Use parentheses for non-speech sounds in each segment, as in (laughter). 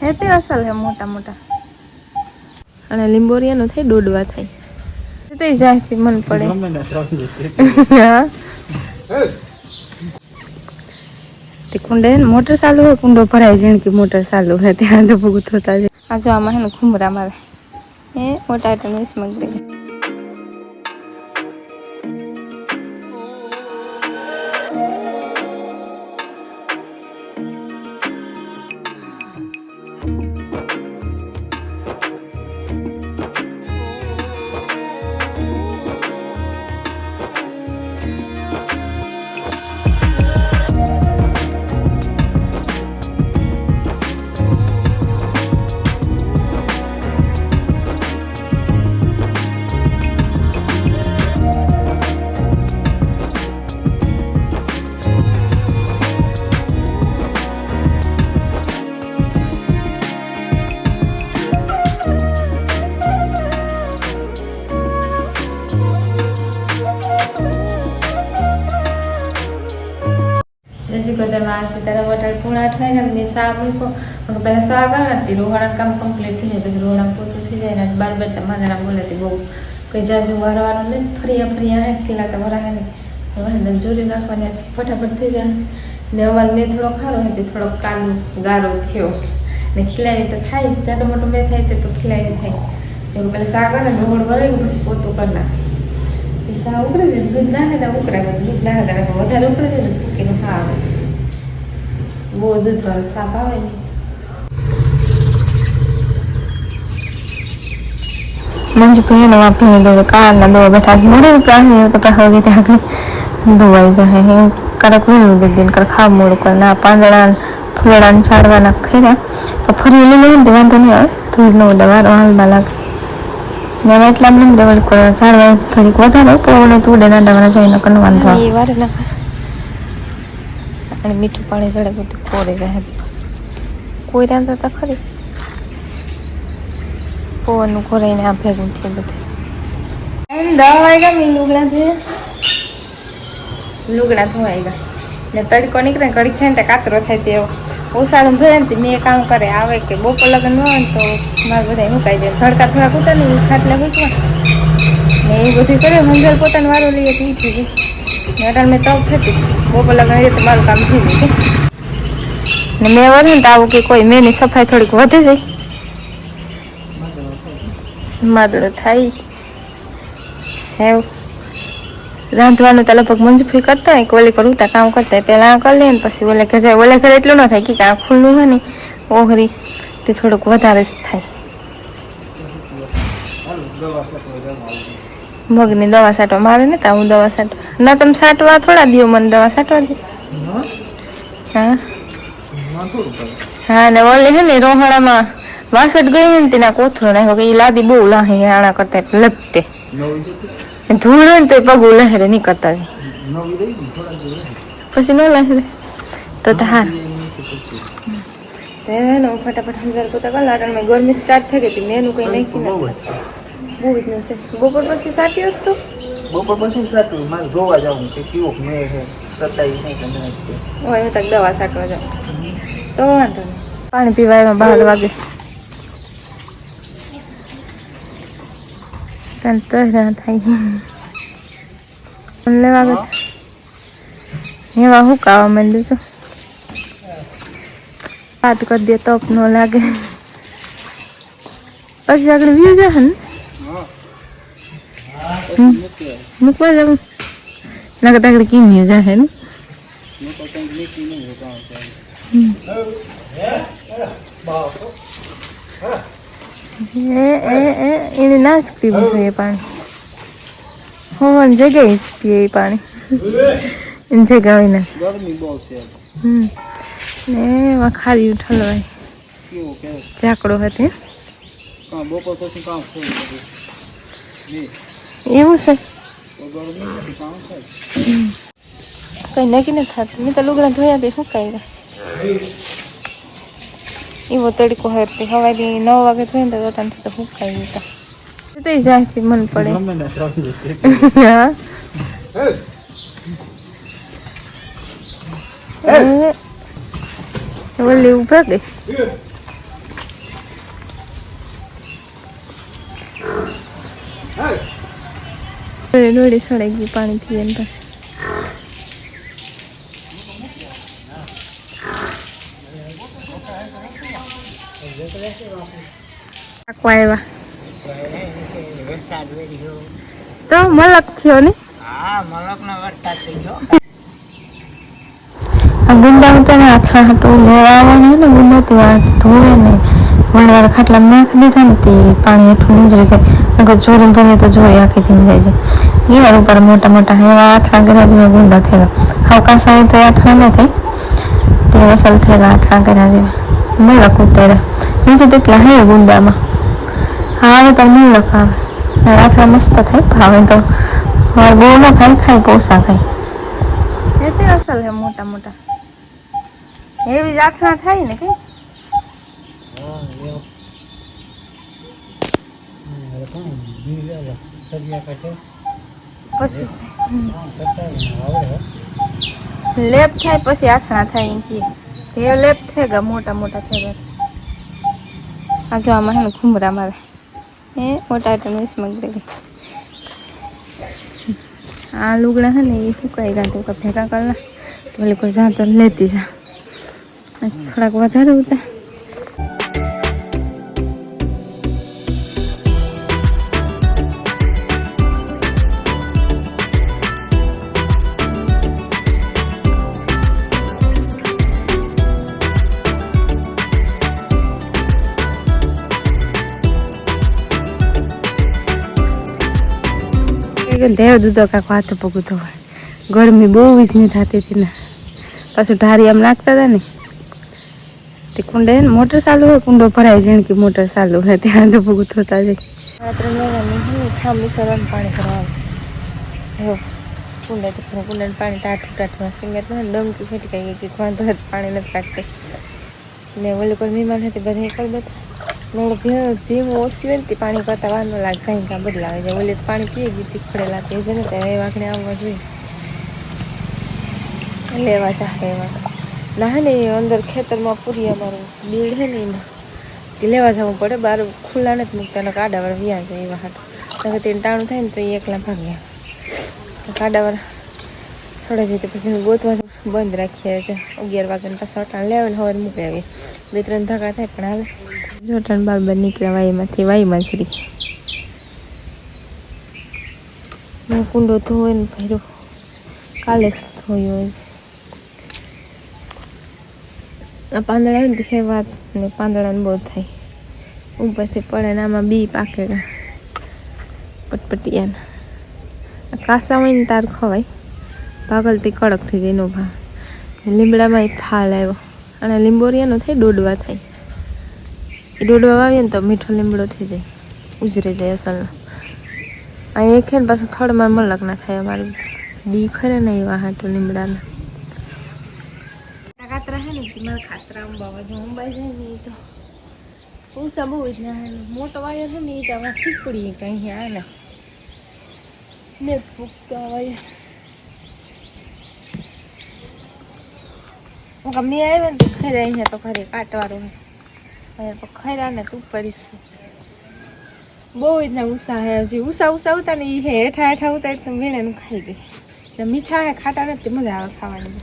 હે તે અસલ હે મોટા મોટા. અને લીંબોરિયાનું થાય દોડવા થાય. તે જાયથી મન પડે. તે કુંડે મોટર ચાલુ હોય કુંડો ભરાય જેણ કે મોટર ચાલુ હોય ત્યાં તો ભૂગું થતા જાય. આ જો આમાં હે ને ખુમરા મારે એ મોટા આટાનું સ્મગ દે પૂણા આઠ વાગ્યા ને સા મૂકો અને પહેલા સા કરે ને તે રોહાણા કામ કમ્પ્લીટ થઈ જાય પછી રોહાણા પૂરું થઈ જાય ને બાર બાર મારા બોલાતી બહુ કઈ જાજુ વારવાનું નહીં ફરિયા ફરિયા હે ખીલાતા વરાહે નહીં વાંધો જોડી નાખવાની ફટાફટ થઈ જાય ને અમારે મેં થોડો ખારો હતી થોડોક કાલો ગારો થયો ને ખીલાવી તો થાય જાડો મોટો મેં થાય તો ખીલાવી થાય એવું પેલા સા કરે ને રોહડ વરાઈ ગયું પછી પોતું કરી નાખે એ સા ઉકળે છે દૂધ નાખે તો ઉકળે દૂધ નાખે તો વધારે ઉકળે છે ને ફૂકીને હા આવે બહુ દૂધ વાળો સાપ આવે ને મંજુભાઈ ને વાપરીને દોડે કાળના દો બેઠા મળે પ્રાણી તો પણ હવે ત્યાં આગળ ધોવાઈ જાય હે કરક વેલું દે દિન કર ખા મોડું કર ના પાંદડા ફૂલડા ને છાડવાના ખેરા તો ફરી લીલું હોય ને તો વાંધો નહીં આવે ધૂળ નો દવા હાલમાં લાગે ને એટલા મને ડબલ કરો ઝાડવા થોડીક વધારે પવન તુડે ના ડવરા જઈને કનો વાંધો આવે અને મીઠું પાણી ચડે બધું કોરે રહે. કોઈ રાંધો તો ખરી. પવનનું ખોરાઈને આ ભેગું થયું બધું. દવા વાગ્યા મેં લુગડા જોઈએ લુગડા ધોવાઈ ગયા ને તડકો નીકળે કડી થાય ને કાતરો થાય તેવો. ઓસાળું ધોયા ને મેં કામ કરે આવે કે બપોર લગન ન હોય ને તો મારે બધા મુકાઈ જાય. ધડકા થોડાક ઉતર ને ખાટલે મૂકવા. ને એ બધું કરે મંજલ પોતાનું વારો લઈએ તો એ થઈ ગયું મેં તપ થતી બપોર લગન તો મારું કામ થઈ ગયું ને મેં વળે ને તો આવું કે કોઈ મેની સફાઈ થોડીક વધે જાય માદડો થાય. હેવ રાંધવાનું તો લગભગ મંજુફી કરતા હોય કે ઓલી પર ઉતા કામ કરતા હોય પહેલાં આ કરી લે ને પછી ઓલે ઘરે જાય, ઓલે ઘરે એટલું ન થાય કે આ ખુલ્લું હોય ને, ઓહરી, તે થોડુંક વધારે જ થાય. મગની દવા સાટવા મારે ને તા હું દવા સાટવા. ના, તમે સાટવા થોડા દિયો, મને દવા સાટવા દે હા. હા, ને ઓલી હે ને રોહણામાં વાસઠ ગઈ ને તેના કોથળો નાખ્યો કે એ લાદી બહુ લાહે આણા કરતા લપટે. ધૂળ ને તો પગ લહેરે નહીં કરતા પછી ન લહેરે. તો તો એનો ફટાફટ સમજાવ પોતા કલાક ગરમી સ્ટાર્ટ થઈ ગઈ હતી મેં એનું કંઈ નથી બહુ જ છે બપોર પછી સાટ્યું હતું બપોર પછી સાચું. મારે જોવા જવું કે કેવો મેં છે. સત્તાવીસ નહીં કે નહીં છે. તક દવા સાટવા જાઉં. તો વાંધો નહીં. પાણી પીવા એમાં બાર વાગે. તને તો થાય. લેવા એવા હું કાવા માંડ્યું છું? વાત કરી દે તપ ન લાગે. પછી આગળ વ્યૂ જશે ને હમ. મૂકવા જવું ના કરતા આગળ કીન્યું જશે ને એને ના જ પીવું જોઈએ પાણી હોવાની જગ્યાએ જ પીએ એ પાણી એની જગ્યા હોય ને હમ ને એમાં ખાલી ઠલવાય ઝાકડો હતી એવું છે કઈ નક્કી નથી થતું. મેં તો લુગડા ધોયા તે સુકાઈ એવો તડકો હોય તે હવાથી નવ વાગે ધોઈને તો દોટાનથી તો સુકાઈ ગયા તો? જાય મન પડે. (laughs) હા? ઓલી ઊભા ગઈ? દોડી સળાઈ ગઈ પાણીથી એમ પાસે આવ્યા તો મલક થયો ને? હા મલકનો વરસાદ થઈ ગયો. આ ગુંદા તને આછા હાટું લેવા આવવાની ને ગુંદા તે આ ધોવે ને. વણવાર ખાટલા નાખી દીધા ને તે પાણી એટલું નીંજરે જાય. જોરું ભરીએ તો જોઈ આખી ભીંજાઈ જાય. એવા ઉપર મોટા મોટા એવા આથણા કર્યા જેવા ગુંદા થઈ ગયા હાવ કાંસા તો આથણા ન થાય તે અસલ થઈ ગયા આથણા કર્યા જેવા મલક ઉતાર્યા નીચે તો એટલા હે ગુંદામાં હા હવે તો મલક આવે ને આથણા મસ્ત થાય ભાવે તો હવે બહુ ન ખાય ખાય પોસા ખાય એ તે અસલ હે મોટા મોટા એવી જ આથણા થાય ને કઈ પછી લેપ થાય પછી આખણા થાય એમ કે. તે લેપ થઈ ગયા, મોટા મોટા થઈ આ જો આમાં હે ઘૂમરા મારે. એ મોટા આટલું વીસમાં ગઈ આ લુગડા હે ને એ ફૂકાઈ ગયા તો ભેગા કરના બોલે કોઈ જા તો લેતી જા. થોડાક વધારે ઉતા દેવ દૂધો કાંક હાથ પગું તો હોય. ગરમી બહુ વીજની થતી હતી ને. પાછું ઢારી આમ નાખતા હતા ને. તે કુંડે મોટર ચાલુ હોય, કુંડો ભરાય જેણ કે મોટર ચાલુ હોય, ત્યાં તો જાય રાત્રે મેળાની ઠાંબી સરળ પાણી ભરવા કુંડે તો કુંડે પાણી ટાઠું ટાઠું સિંગર ને, ડંકી ફેટકાઈ ગઈ કે વાંધો પાણી નથી કાઢતી ને ઓલી કોઈ મહેમાન હતી બધા કરી ભીણ ધીમું ઓછું હોય ને પાણી કરતા વાર ન લાગે. કાંઈ કાં બદલાવે છે ઓલી પાણી પીએ ગઈ તી ખડેલા તે છે ને ત્યાં એ વાંકડે આવવા જોઈએ. લેવા સારા એવા ના ને અંદર ખેતરમાં પૂરી અમારું બીડ છે ને એમાં. લેવા જવું પડે. બહાર ખુલ્લા નથી મૂકતા એના કાડાવાળા વ્યા છે એવા હાટ. નકર તેને ટાણું થાય ને તો એ એકલા ભાગ્યા કાડાવર છોડે છે તો પછી ગોતવા બંધ રાખીએ છે અગિયાર વાગ્યાને પાછા અટાણ લેવા ને હવે મૂકી આવીએ. બે ત્રણ ધક્કા થાય પણ હાલે જોટણ બારબર નીકળ્યા વાઈમાંથી વાઈમાં શ્રી મેં કુંડો ધોયો ને ભર્યો. કાલે ધોયો આ પાંદડા ને છે વાત ને પાંદડાને બહુ થાય. ઉપરથી પડે ને આમાં બી પાકે પટપટિયાના. કાસા હોય ને તાર ખવાય. પાગલથી કડક થઈ ગઈ નો ભાવ. લીમડામાં ફાલ આવ્યો. અને લીંબોરિયાનો થાય, દોડવા થાય. એ દોડવા વાવીએ ને તો મીઠો લીમડો થઈ જાય. ઉજરી જાય અસલનો. અહીંયા ને પાછું થડમાં મલક ના થાય અમારે. બી ખરે ને એવા હાટું લીમડાના. કાતરા હે ને મારા ખાતરા અંબાવા બહુ જ ના મોટો વાયર છે ને એ તો આમાં શીકડીએ કઈ આ ને. ફૂકતા વાયર. હું મેં આવ્યા ને ખરે અહીંયા તો ખરે કાટવાળું હે અહીંયા તો તું કરીશ. બહુ જ ના ઉષા હે હજી. ઉષા ઉષા ઉતા ને એ હેઠા હેઠા ઉતા તો વીણે ખાઈ ગઈ એટલે મીઠા હે, ખાટા નથી, મજા આવે ખાવાની.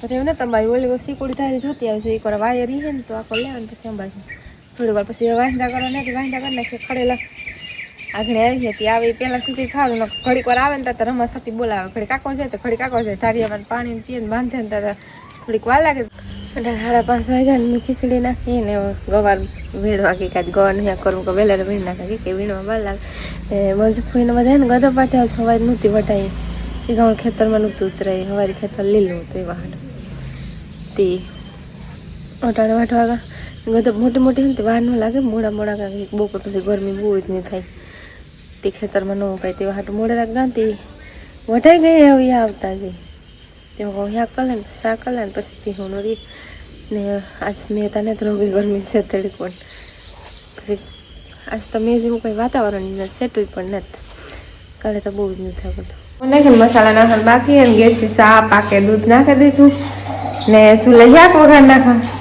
પછી એવું ને તમારી ઓલી સીકુડી ધારી જોતી આવે છે એક વાર વાયર હે ને તો આખો લેવાનું પછી અંબાજી. થોડી વાર પછી વાંધા કરવા નથી વાંધા કરી, નાખીએ ખડેલા. આગળ આવી હતી, આવે પેલા સુધી સારું ને ઘડીક વાર આવે ને ત્યારે રમા સતી બોલાવે. ઘડી કાકો જાય તો ઘડી કાકો જાય. ધારી ધારિયામાં પાણી પીએ ને બાંધે ને ત્યારે થોડીક વાર લાગે. એટલે સાડા પાંચ વાગ્યા ને ખીચડી નાખી ને ગવાર વેળવા કે કાંઈ ગવાનું નહીં કરવું કે વહેલા વીણ નાખે. કે વીણવા વાર લાગે. એ મંજુ ફોઈને બધા ને ગધા પાઠે સવારે નહોતી વટાઈ. એ ગામ ખેતરમાં નહોતું ઉતરાય. હવારી ખેતર લીલું હતું એવા હાટ તે અટાણે વાટવા ગધા મોટી મોટી હોય તે વાર ન લાગે. મોડા મોડા કાંઈક બપોર પછી ગરમી બહુ જ નહીં થાય. તે ખેતરમાં ન ઉપાય તેવા હાટ. મોડા રાખ તે વટાઈ ગઈ, હવે આવતા જઈ તેમાં કહું યા કલે ને સા કલે ને, પછી તે હું રી ને આજ મેં તને તો રોગી ગરમી છે તડી પણ. પછી આજ તો મેં જેવું કંઈ વાતાવરણ સેટું પણ નથી. કાલે તો બહુ જ નથી થતું નાખીને મસાલા નાખવાનું બાકી અને ગેસથી સા પાકે, દૂધ નાખી દીધું. ને લઈ શાક વઘાર નાખા